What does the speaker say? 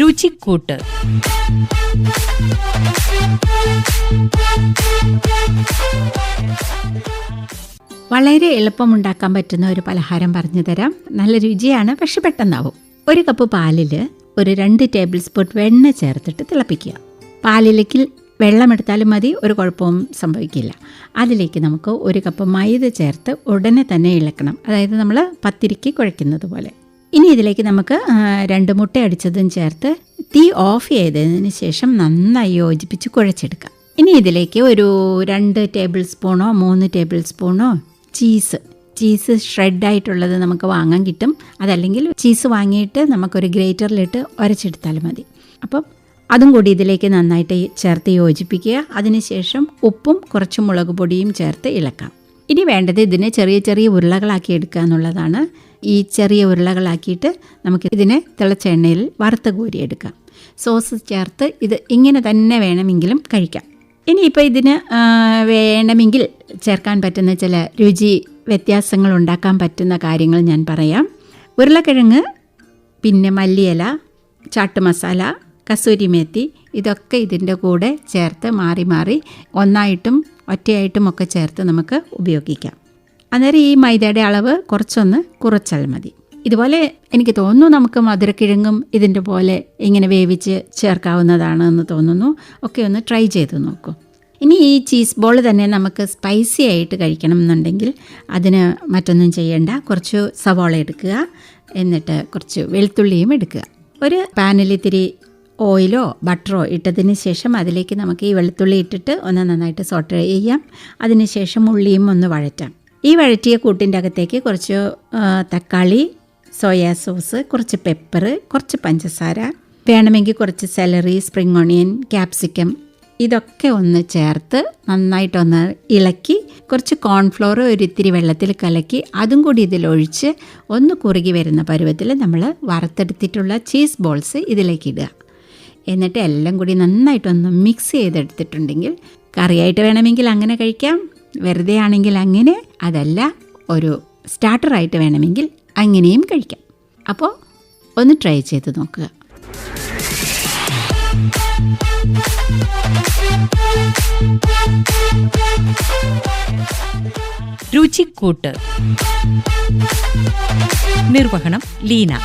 രുചിക്കൂട്ട്. വളരെ എളുപ്പമുണ്ടാക്കാൻ പറ്റുന്ന ഒരു പലഹാരം പറഞ്ഞു തരാം. നല്ല രുചിയാണ് പക്ഷെ പെട്ടെന്നാവും. ഒരു കപ്പ് പാലിൽ ഒരു രണ്ട് ടേബിൾ സ്പൂൺ വെണ്ണ ചേർത്തിട്ട് തിളപ്പിക്കുക. പാലിലേക്ക് വെള്ളമെടുത്താലും മതി ഒരു കുഴപ്പവും സംഭവിക്കില്ല. അതിലേക്ക് നമുക്ക് ഒരു കപ്പ് മൈദ ചേർത്ത് ഉടനെ തന്നെ ഇളക്കണം. അതായത് നമ്മൾ പത്തിരിക്ക് കുഴയ്ക്കുന്നത് പോലെ. ഇനി ഇതിലേക്ക് നമുക്ക് രണ്ട് മുട്ട അടിച്ചതും ചേർത്ത് തീ ഓഫ് ചെയ്തതിന് ശേഷം നന്നായി യോജിപ്പിച്ച് കുഴച്ചെടുക്കാം. ഇനി ഇതിലേക്ക് ഒരു രണ്ട് ടേബിൾ സ്പൂണോ മൂന്ന് ടേബിൾ സ്പൂണോ ചീസ്. ചീസ് ഷ്രെഡ് ആയിട്ടുള്ളത് നമുക്ക് വാങ്ങാൻ കിട്ടും. അതല്ലെങ്കിൽ ചീസ് വാങ്ങിയിട്ട് നമുക്കൊരു ഗ്രേറ്ററിലിട്ട് ഉരച്ചെടുത്താലും മതി. അപ്പം അതും കൂടി ഇതിലേക്ക് നന്നായിട്ട് ചേർത്ത് യോജിപ്പിക്കുക. അതിനുശേഷം ഉപ്പും കുറച്ച് മുളക് പൊടിയും ചേർത്ത് ഇളക്കാം. ഇനി വേണ്ടത് ഇതിനെ ചെറിയ ചെറിയ ഉരുളകളാക്കി എടുക്കുക എന്നുള്ളതാണ്. ഈ ചെറിയ ഉരുളകളാക്കിയിട്ട് നമുക്ക് ഇതിനെ തിളച്ച എണ്ണയിൽ വറുത്ത് കോരിയെടുക്കാം സോസ് ചേർത്ത് ഇത് ഇങ്ങനെ തന്നെ വേണമെങ്കിലും കഴിക്കാം. ഇനിയിപ്പോൾ ഇതിന് വേണമെങ്കിൽ ചേർക്കാൻ പറ്റുന്ന ചില രുചി വ്യത്യാസങ്ങൾ ഉണ്ടാക്കാൻ പറ്റുന്ന കാര്യങ്ങൾ ഞാൻ പറയാം. ഉരുളക്കിഴങ്ങ് പിന്നെ മല്ലിയില ചാട്ട് മസാല കസൂരി മേത്തി ഇതൊക്കെ ഇതിന്റെ കൂടെ ചേർത്ത് മാറി മാറി ഒന്നായിട്ടും ഒറ്റയായിട്ടും ഒക്കെ ചേർത്ത് നമുക്ക് ഉപയോഗിക്കാം. അന്നേരം ഈ മൈദയുടെ അളവ് കുറച്ചൊന്ന് കുറച്ചാൽ മതി. ഇതുപോലെ എനിക്ക് തോന്നുന്നു നമുക്ക് മധുരക്കിഴങ്ങും ഇതിന്റെ പോലെ ഇങ്ങനെ വേവിച്ച് ചേർക്കാവുന്നതാണ് എന്ന് തോന്നുന്നു. ഒക്കെ ഒന്ന് ട്രൈ ചെയ്ത് നോക്കൂ. ഇനി ഈ ചീസ് ബോൾ തന്നെ നമുക്ക് സ്പൈസി ആയിട്ട് കഴിക്കണം എന്നുണ്ടെങ്കിൽ അതിന് മറ്റൊന്നും ചെയ്യേണ്ട. കുറച്ച് സവാള എടുക്കുക. എന്നിട്ട് കുറച്ച് വെളുത്തുള്ളിയും എടുക്കുക. ഒരു പാനിൽ ഇത്തിരി ഓയിലോ ബട്ടറോ ഇട്ടതിന് ശേഷം അതിലേക്ക് നമുക്ക് ഈ വെളുത്തുള്ളി ഇട്ടിട്ട് ഒന്ന് നന്നായിട്ട് സോട്ട് ചെയ്യാം. അതിനുശേഷം ഉള്ളിയും ഒന്ന് വഴറ്റാം. ഈ വഴറ്റിയ കൂട്ടിന്റെ അകത്തേക്ക് കുറച്ച് തക്കാളി സോയാ സോസ് കുറച്ച് പെപ്പർ കുറച്ച് പഞ്ചസാര വേണമെങ്കിൽ കുറച്ച് സെലറി സ്പ്രിങ് ഓണിയൻ ക്യാപ്സിക്കം ഇതൊക്കെ ഒന്ന് ചേർത്ത് നന്നായിട്ടൊന്ന് ഇളക്കി കുറച്ച് കോൺഫ്ലോർ ഒരിത്തിരി വെള്ളത്തിൽ കലക്കി അതും കൂടി ഇതിലൊഴിച്ച് ഒന്ന് കുറുകി വരുന്ന പരുവത്തിൽ നമ്മൾ വറുത്തെടുത്തിട്ടുള്ള ചീസ് ബോൾസ് ഇതിലേക്ക് ഇടുക. എന്നിട്ട് എല്ലാം കൂടി നന്നായിട്ടൊന്ന് മിക്സ് ചെയ്തെടുത്തിട്ടുണ്ടെങ്കിൽ കറിയായിട്ട് വേണമെങ്കിൽ അങ്ങനെ കഴിക്കാം വെറുതെ ആണെങ്കിൽ അങ്ങനെ അതല്ല ഒരു സ്റ്റാർട്ടറായിട്ട് വേണമെങ്കിൽ അങ്ങനെയും കഴിക്കാം. അപ്പോൾ ഒന്ന് ട്രൈ ചെയ്ത് നോക്കുക. രുചിക്കൂട്ട്. നിർവഹണം ലീന.